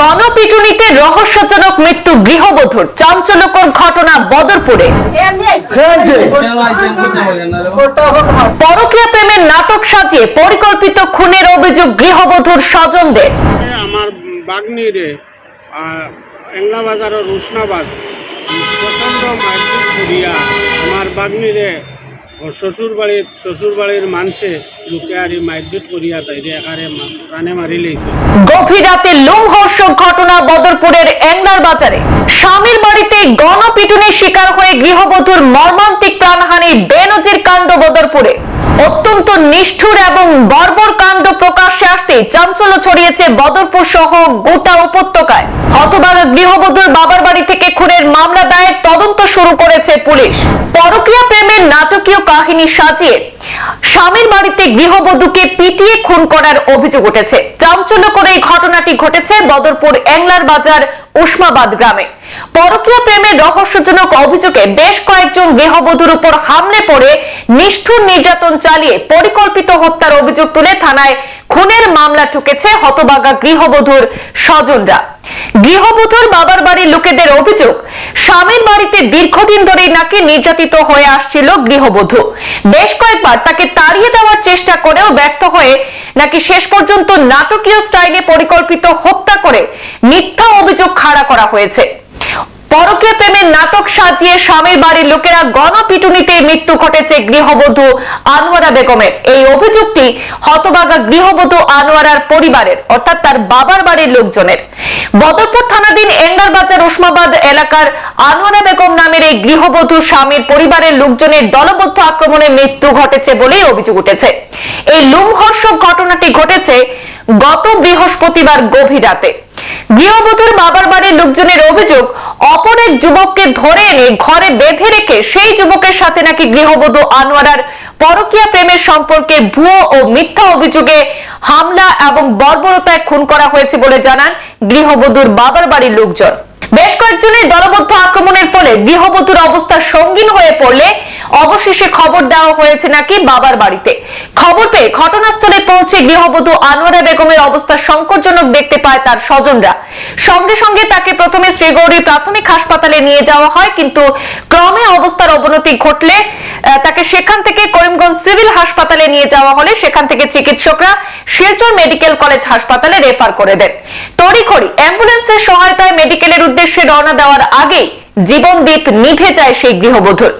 গণপিটুনিতে রহস্যজনক মৃত্যু গৃহবধূর চাঞ্চল্যকর ঘটনা বদরপুরে। পরকীয়া প্রেমের নাটক সাজিয়ে পরিকল্পিত খুনের অভিযোগ গৃহবধূর স্বজনদের। আমার বাগনিরে এংলা বাজারের রুশনাবাদ প্রচণ্ড মারপিট করিয়া আমার বাগনিরে শ্বশুর বাড়ির শ্বশুর বাড়ির মানুষে লোকে আর মারপিট করিয়া তাইরে একারে প্রাণে মারি লেছে গভীর রাতে লোমহর্ষক ঘটনা বদরপুরের এংলার বাজারে। স্বামীর বাড়িতে গণপিটুনির শিকার হয়ে গৃহবধূর মর্মান্তিক প্রাণহানি বেনজির কাণ্ড বদরপুরে। অত্যন্ত নিষ্ঠুর এবং বর্বর কাণ্ড প্রকাশ্যে আসতে চাঞ্চল্য ছড়িয়েছে বদরপুর সহ গোটা উপত্যকায়। হতবাগা গৃহবধূর বাবার বাড়ি থেকে খুনের মামলা দায়ের তদন্ত শুরু করেছে পুলিশ। পরকীয়া প্রেমের নাটকীয় কাহিনী সাজিয়ে স্বামীর বাড়িতে গৃহবধূকে পিটিয়ে খুন করার অভিযোগ উঠেছে। চাঞ্চল্য করে এই ঘটনাটি ঘটেছে বদরপুর এংলার বাজার উসমাবাদ গ্রামে। পরকীয় প্রেমের রহস্যজনক অভিযোগে বেশ কয়েকজন গৃহবধূর উপর হামলে পড়ে নিষ্ঠুর নির্যাতন চালিয়ে পরিকল্পিত হত্যার অভিযোগ তুলে থানায় খুনের মামলা ঠুকেছে হতবাগা গৃহবধূর স্বজনরা। গৃহবধূর বাবার বাড়ির লোকেদের অভিযোগ, স্বামীর বাড়িতে দীর্ঘদিন ধরে নাকি নির্যাতিত হয়ে আসছিল গৃহবধূ। বেশ কয়েকবার তাকে তাড়িয়ে দেওয়ার চেষ্টা করেও ব্যর্থ হয়ে নাকি শেষ পর্যন্ত নাটকীয় স্টাইলে পরিকল্পিত হত্যা করে মিথ্যা অভিযোগ খাড়া করা হয়েছে। পরকীয় প্রেমের নাটক সাজিয়ে স্বামীর বাড়ির লোকেরা গণপিটুনিতে মৃত্যু ঘটেছে গৃহবধূ আনোয়ারা বেগমের। এই অভিযোগটি হতবাগা গৃহবধূ আনোয়ারার পরিবারের, অর্থাৎ তার বাবার বাড়ির লোকজনের। বদরপুর থানাধীন এঙ্গার বাজার উসমাবাদ এলাকার আনোয়ারা বেগম নামের এই গৃহবধূ স্বামীর পরিবারের লোকজনের দলবদ্ধ আক্রমণে মৃত্যু ঘটেছে বলেই অভিযোগ উঠেছে। এই লুমহর্ষক ঘটনাটি ঘটেছে গত বৃহস্পতিবার গভীর রাতে। গৃহবধূর বাবার বাড়ির লোকজনের অভিযোগ অপর এক যুবককে ধরে এনে ঘরে বেঁধে রেখে সেই যুবকের সাথে নাকি গৃহবধূ আনোয়ারার পরকীয়া প্রেমের সম্পর্কে ভুয়ো ও মিথ্যা অভিযোগে হামলা এবং বর্বরতায় খুন করা হয়েছে বলে জানান গৃহবধূর বাবার বাড়ির লোকজন। বেশ কয়েকজনের দলবদ্ধ আক্রমণের ফলে গৃহবধূর অবস্থা সঙ্গীন হয়ে পড়লে অবশেষে খবর দেওয়া হয়েছে নাকি বাবার বাড়িতে। খবর পেয়ে ঘটনাস্থলে পৌঁছে গৃহবধূ আনোয়ারা বেগমের অবস্থা সংকটজনক দেখতে পায় তার স্বজনরা। সঙ্গে সঙ্গে তাকে প্রথমে শ্রীগৌরী প্রাথমিক হাসপাতালে নিয়ে যাওয়া হয়, কিন্তু ক্রমে অবস্থার অবনতি ঘটলে তাকে সেখান থেকে করিমগঞ্জ সিভিল হাসপাতালে নিয়ে যাওয়া হলে সেখান থেকে চিকিৎসকরা শিলচর মেডিকেল কলেজ হাসপাতালে রেফার করে দেন। তড়িখড়ি অ্যাম্বুলেন্সের সহায়তায় মেডিকেলের উদ্দেশ্যে রওনা দেওয়ার আগেই জীবনদীপ নিভে যায় সেই গৃহবধূর।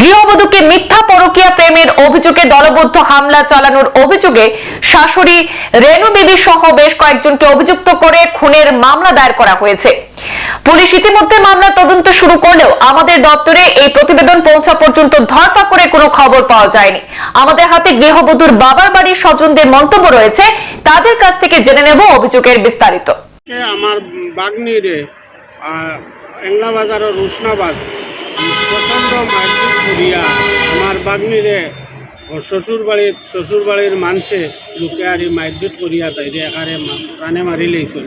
গৃহবধূকে মিথ্যা পরকীয়া প্রেমের অভিযোগে দলবদ্ধ হামলা চালানোর অভিযোগে শাশুড়ি রেণু বিবি সহ বেশ কয়েকজনকে অভিযুক্ত করে খুনের মামলা দায়ের করা হয়েছে। পুলিশ ইতিমধ্যে মামলা তদন্ত শুরু করলেও আমাদের দপ্তরে এই প্রতিবেদন পৌঁছা পর্যন্ত ধরপা করে কোনো খবর পাওয়া যায়নি। আমাদের হাতে গৃহবধূর বাবার বাড়ির স্বজনদের মন্তব্য রয়েছে, তাদের কাছ থেকে জেনে নেব অভিযোগের বিস্তারিত। আমার এংলা বাজারের রুশনাবাদ। প্রচণ্ড মারপিট করিয়া আমার বাগনিরে শ্বশুর বাড়ির শ্বশুর বাড়ির মানুষে লোকে আর মারপিট করিয়া তাইরে একারে প্রাণে মারি লেছিল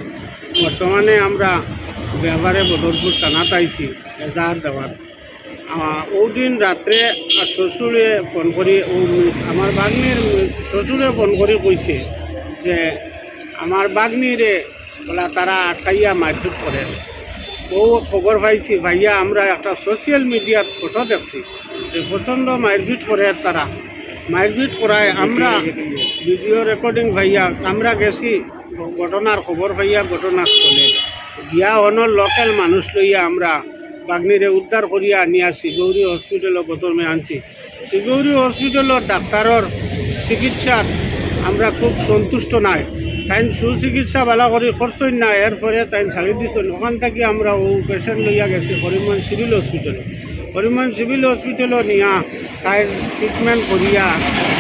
বর্তমানে আমরা ব্যবহারে বদরপুর টানা আইছি এজাহার দেওয়ার। ওদিন রাত্রে শ্বশুরে ফোন করি, ও আমার বাগনির শ্বশুরে ফোন করে কইছে যে, আমার বাগনিরে বলা তারা আটকাইয়া মারপিট করে ও খবর পাইছি। ভাইয়া, আমরা একটা সোশ্যাল মিডিয়াত ফটো দেখছি। যে প্রচণ্ড মারপিট করে তারা। মারপিট করায় আমরা ভিডিও রেকর্ডিং ভাইয়া, আমরা গেছি। ঘটনার খবর ভাইয়া ঘটনাস্থলে। গিয়া অনর লোকাল মানুষ লইয়া আমরা বাগনিরে উদ্ধার করিয়া আনি আসি গৌরী হসপিটালও প্রথমে আনছি। শিগৌরী হসপিটালের ডাক্তারর চিকিৎসার আমরা খুব সন্তুষ্ট নাই। তাই সুচিকিৎসা ভালো করে করছই না এরপরে তাই ছাড়ি দিছেন ওখান থেকে আমরা ও পেশেন্ট লইয়া গেছি হরিমন সিভিল হসপিটালে হরিমন সিভিল হসপিটালও নিয়া তাই ট্রিটমেন্ট করিয়া,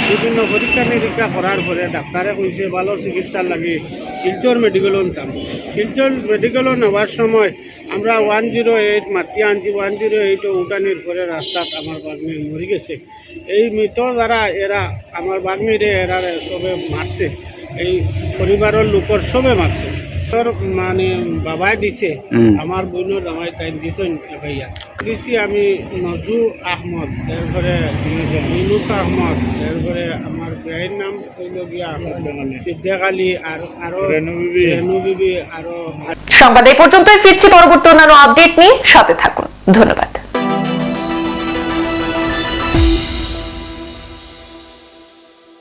বিভিন্ন পরীক্ষা নিরীক্ষা করার পরে ডাক্তারে কইছে ভালো চিকিৎসার লাগে শিলচর মেডিকেলও নিতাম শিলচর মেডিকেলও নেওয়ার সময় আমরা ওয়ান জিরো এইট মাতি আনছি ওয়ান জিরো এইটও উঠানির পরে রাস্তাত আমার বাগ্নি মরি গেছে। এই মৃত যারা এরা আমার বাগ্নিরে এরা সবে মারছে এই পরিবারের লোকর সবে মারছে। মানে বাবাই দিছে আমার বোনের জামাই তাই দিছেন ভাইয়া দিছি আমি নজু আহমদ এরপরে ইউনুস আহমদ এরপরে আমার ভাইয়ের নাম সিদ্দেক আলী আর আরও রেনু বিবি আরও সংবাদ এই পর্যন্তই ফিরছি পরবর্তী অন্যান্য আপডেট নিয়ে সাথে থাকুন। ধন্যবাদ।